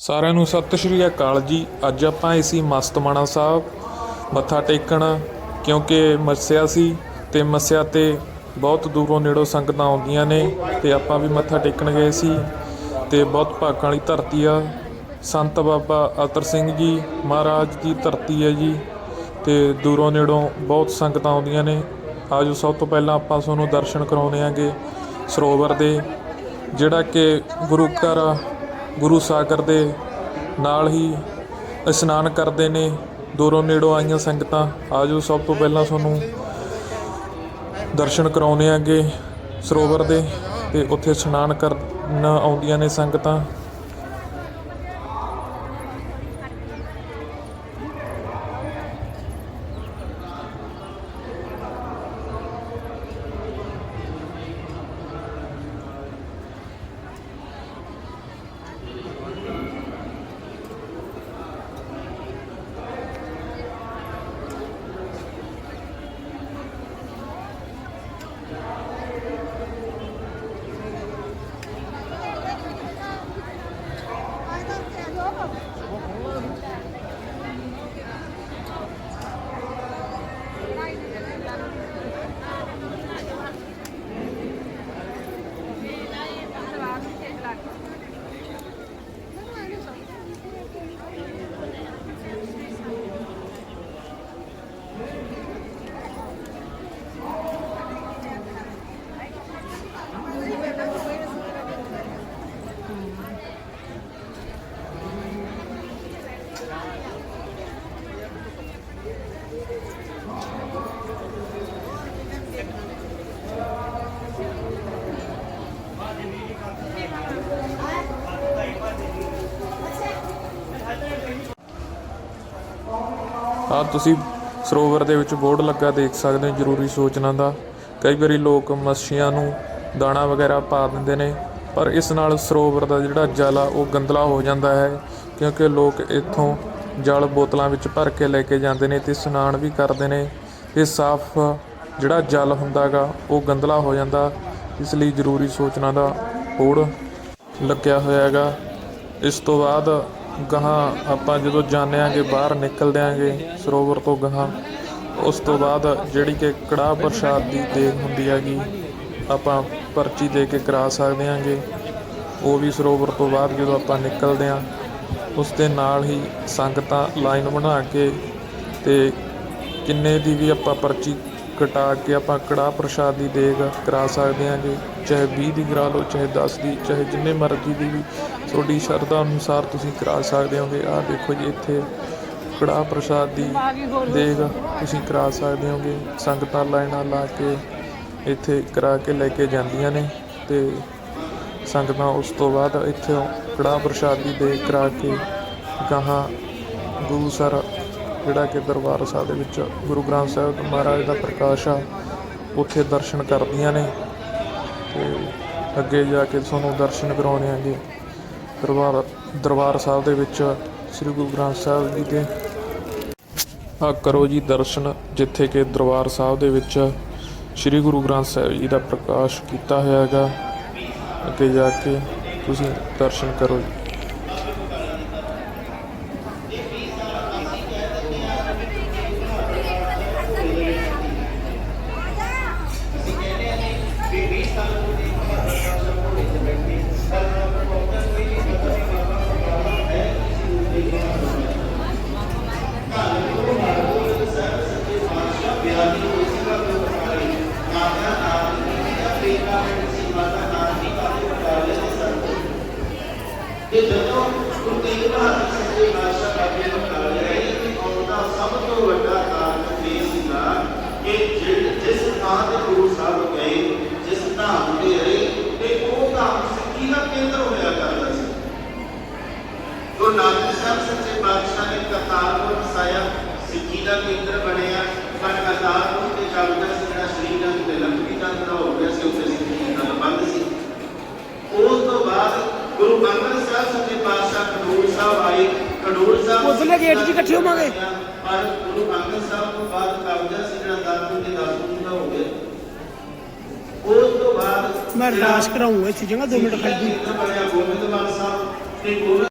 ਸਾਰਿਆਂ ਨੂੰ ਸਤਿ ਸ਼੍ਰੀ ਅਕਾਲ ਜੀ। ਅੱਜ ਆਪਾਂ ਆਏ ਸੀ ਮਸਤਮਾਣਾ ਸਾਹਿਬ, ਮੱਥਾ ਟੇਕਣ, ਕਿਉਂਕਿ ਮੱਸਿਆ ਸੀ ਤੇ ਮੱਸਿਆ ਤੇ ਬਹੁਤ ਦੂਰੋਂ ਨੇੜੋਂ ਸੰਗਤਾਂ ਆਉਂਦੀਆਂ ਨੇ ਤੇ ਆਪਾਂ ਵੀ ਮੱਥਾ ਟੇਕਣ ਗਏ ਸੀ ਤੇ ਬਹੁਤ ਭਾਗਾਂ ਵਾਲੀ ਧਰਤੀ ਆ। ਸੰਤ ਬਾਬਾ ਅਤਰ ਸਿੰਘ ਜੀ ਮਹਾਰਾਜ ਦੀ ਧਰਤੀ ਹੈ ਜੀ ਤੇ ਦੂਰੋਂ ਨੇੜੋਂ ਬਹੁਤ ਸੰਗਤਾਂ ਆਉਂਦੀਆਂ ਨੇ। ਆਜੋ ਸਭ ਤੋਂ ਪਹਿਲਾਂ ਆਪਾਂ ਤੁਹਾਨੂੰ ਦਰਸ਼ਨ ਕਰਾਉਣੇ ਆਂਗੇ ਸਰੋਵਰ ਦੇ, ਜਿਹੜਾ ਕਿ ਗੁਰੂ ਘਰ ਗੁਰੂ ਸਾਗਰ ਦੇ ਨਾਲ ਹੀ ਇਸ਼ਨਾਨ ਕਰਦੇ ਨੇ। ਦੂਰੋਂ ਨੇੜੋਂ ਆਈਆਂ ਸੰਗਤਾਂ, ਆਜੋ ਸਭ ਤੋਂ ਪਹਿਲਾਂ ਤੁਹਾਨੂੰ ਦਰਸ਼ਨ ਕਰਾਉਣੇ ਆਂਗੇ ਸਰੋਵਰ ਦੇ ਤੇ ਉੱਥੇ ਇਸ਼ਨਾਨ ਕਰਨ ਆਉਂਦੀਆਂ ਨੇ ਸੰਗਤਾਂ। ਆ ਤੁਸੀਂ ਸਰੋਵਰ ਦੇ ਵਿੱਚ ਬੋਰਡ ਲੱਗਾ ਦੇਖ ਸਕਦੇ ਹੋ ਜ਼ਰੂਰੀ ਸੂਚਨਾ ਦਾ। ਕਈ ਵਾਰੀ ਲੋਕ ਮੱਛੀਆਂ ਨੂੰ ਦਾਣਾ ਵਗੈਰਾ ਪਾ ਦਿੰਦੇ ਨੇ, ਪਰ ਇਸ ਨਾਲ ਸਰੋਵਰ ਦਾ ਜਿਹੜਾ ਜਲ ਆ, ਉਹ ਗੰਦਲਾ ਹੋ ਜਾਂਦਾ ਹੈ, ਕਿਉਂਕਿ ਲੋਕ ਇੱਥੋਂ ਜਲ ਬੋਤਲਾਂ ਵਿੱਚ ਭਰ ਕੇ ਲੈ ਕੇ ਜਾਂਦੇ ਨੇ ਤੇ ਇਸ਼ਨਾਨ ਵੀ ਕਰਦੇ ਨੇ। ਇਹ ਸਾਫ਼ ਜਿਹੜਾ ਜਲ ਹੁੰਦਾਗਾ ਉਹ ਗੰਦਲਾ ਹੋ ਜਾਂਦਾ, ਇਸ ਲਈ ਜ਼ਰੂਰੀ ਸੋਚਣਾ ਦਾ ਬੋਰਡ ਲੱਗਿਆ ਹੋਇਆ ਹੈਗਾ। ਇਸ ਤੋਂ ਬਾਅਦ ਗਾਹਾਂ ਆਪਾਂ ਜਦੋਂ ਜਾਂਦੇ ਆਂਗੇ, ਬਾਹਰ ਨਿਕਲਦੇ ਆਂਗੇ ਸਰੋਵਰ ਤੋਂ ਗਾਹਾਂ, ਉਸ ਤੋਂ ਬਾਅਦ ਜਿਹੜੀ ਕਿ ਕੜਾਹ ਪ੍ਰਸ਼ਾਦ ਦੀ ਦੇਗ ਹੁੰਦੀ ਹੈਗੀ, ਆਪਾਂ ਪਰਚੀ ਦੇ ਕੇ ਕਰਾ ਸਕਦੇ ਆਂਗੇ। ਉਹ ਵੀ ਸਰੋਵਰ ਤੋਂ ਬਾਅਦ ਜਦੋਂ ਆਪਾਂ ਨਿਕਲਦੇ ਆਂ, ਉਸ ਦੇ ਨਾਲ ਹੀ ਸੰਗਤਾਂ ਲਾਈਨ ਬਣਾ ਕੇ ਤੇ ਕਿੰਨੇ ਦੀ ਵੀ ਆਪਾਂ ਪਰਚੀ ਘਟਾ ਕੇ ਆਪਾਂ ਕੜਾਹ ਪ੍ਰਸ਼ਾਦ ਦੀ ਦੇਗ ਕਰਾ ਸਕਦੇ ਆਂਗੇ ਚਾਹੇ 20 ਦੀ ਕਰਾ ਲਓ, ਚਾਹੇ 10 ਦੀ, ਚਾਹੇ ਜਿੰਨੇ ਮਰਜ਼ੀ ਦੀ ਵੀ ਤੁਹਾਡੀ ਸ਼ਰਧਾ ਅਨੁਸਾਰ ਤੁਸੀਂ ਕਰਾ ਸਕਦੇ ਹੋਗੇ। ਆਹ ਦੇਖੋ ਜੀ, ਇੱਥੇ ਕੜਾਹ ਪ੍ਰਸ਼ਾਦ ਦੀ ਦੇਗ ਤੁਸੀਂ ਕਰਾ ਸਕਦੇ ਹੋਗੇ। ਸੰਗਤਾਂ ਲਾਈਨਾਂ ਲਾ ਕੇ ਇੱਥੇ ਕਰਾ ਕੇ ਲੈ ਕੇ ਜਾਂਦੀਆਂ ਨੇ ਤੇ ਸੰਗਤਾਂ ਉਸ ਤੋਂ ਬਾਅਦ ਇੱਥੇ ਕੜਾਹ ਪ੍ਰਸ਼ਾਦ ਦੀ ਦੇਗ ਕਰਾ ਕੇ ਗਾਹਾਂ ਗੁਰੂ ਸਰ ਜਿਹੜਾ ਕਿ ਦਰਬਾਰ ਸਾਹਿਬ ਦੇ ਵਿੱਚ ਗੁਰੂ ਗ੍ਰੰਥ ਸਾਹਿਬ ਮਹਾਰਾਜ ਦਾ ਪ੍ਰਕਾਸ਼ ਆ, ਉੱਥੇ ਦਰਸ਼ਨ ਕਰਦੀਆਂ ਨੇ ਤੇ ਅੱਗੇ ਜਾ ਕੇ ਤੁਹਾਨੂੰ ਦਰਸ਼ਨ ਕਰਾਉਣੇ ਆਂਗੇ ਦਰਬਾਰ ਦਰਬਾਰ ਸਾਹਿਬ ਦੇ ਵਿੱਚ ਸ੍ਰੀ ਗੁਰੂ ਗ੍ਰੰਥ ਸਾਹਿਬ ਜੀ ਦੇ। ਆ ਕਰੋ ਜੀ ਦਰਸ਼ਨ, ਜਿੱਥੇ ਕਿ ਦਰਬਾਰ ਸਾਹਿਬ ਦੇ ਵਿੱਚ ਸ੍ਰੀ ਗੁਰੂ ਗ੍ਰੰਥ ਸਾਹਿਬ ਜੀ ਦਾ ਪ੍ਰਕਾਸ਼ ਕੀਤਾ ਹੋਇਆ ਹੈਗਾ। ਅੱਗੇ ਜਾ ਕੇ ਤੁਸੀਂ ਦਰਸ਼ਨ ਕਰੋ ਜੀ। ਕਿ ਜਦੋਂ ਗੁਰੂ ਤੇਗ ਬਹਾਦਰ ਸੱਚੇ ਪਾਤਸ਼ਾਹ ਬਾਬੇ ਨੂੰ ਕਰ ਰਹੇ ਕਿ ਉਹਦਾ ਸਭ ਤੋਂ ਵੱਡਾ ਕਾਰਨ ਇਹ ਸੀਗਾ ਕਿ ਜਿ- ਜਿਸ ਥਾਂ ਤੇ ਗੁਰੂ ਸਾਹਿਬ ਗਏ ਜਿਸ ਧਾਮ ਤੇ ਰਹੇ ਤੇ ਉਹ ਧਾਮ ਸਿੱਖੀ ਦਾ ਕੇਂਦਰ ਹੋਇਆ ਕਰਦਾ ਸੀ ਗੁਰੂ ਨਾਨਕ ਸਾਹਿਬ ਸੱਚੇ ਪਾਤਸ਼ਾਹ ਨੇ ਕਰਤਾਰਪੁਰ ਵਸਾਇਆ ਸਿੱਖੀ ਦਾ ਕੇਂਦਰ ਬਣਿਆ ਪਰ ਕਰਤਾਰਪੁਰ ਤੇ ਚੱਲਦਾ ਸੀ ਜਿਹੜਾ ਸ਼੍ਰੀਨਗਰ ਤੇ ਲੰਬੀ ਦਾ ਹੋ ਗਿਆ ਸੀ ਉੱਥੇ ਸਿੱਖੀ ਦਾ ਬੰਦ ਸੀ ਉਸ ਤੋਂ ਬਾਅਦ ਗੁਰੂ ਅੰਗਦ ਸਾਹਿਬ ਸੱਚੇ ਪਾਤਸ਼ਾਹ ਖਡੂਰ ਸਾਹਿਬ ਆਏ। ਖਡੂਰ ਸਾਹਿਬ ਉਧਰਲੇ ਗੇਟ 'ਚ ਇਕੱਠੇ ਹੋਵਾਂਗੇ। ਪਰ ਗੁਰੂ ਅੰਗਦ ਸਾਹਿਬ ਤੋਂ ਬਾਅਦ ਕਬਜ਼ਾ ਸੀ ਜਿਹੜਾ ਦਾਤੂ ਦੇ ਦਾਤੂ ਦਾ ਹੋ ਗਿਆ ਉਸ ਤੋਂ ਬਾਅਦ ਮੈਂ ਅਰਦਾਸ ਕਰਾਉਂਗਾ ਇੱਥੇ ਜਗ੍ਹਾ 2 ਮਿੰਟ ਖੜ ਜੀ। ਗੋਬਿੰਦਵਾਲ ਸਾਹਿਬ ਤੇ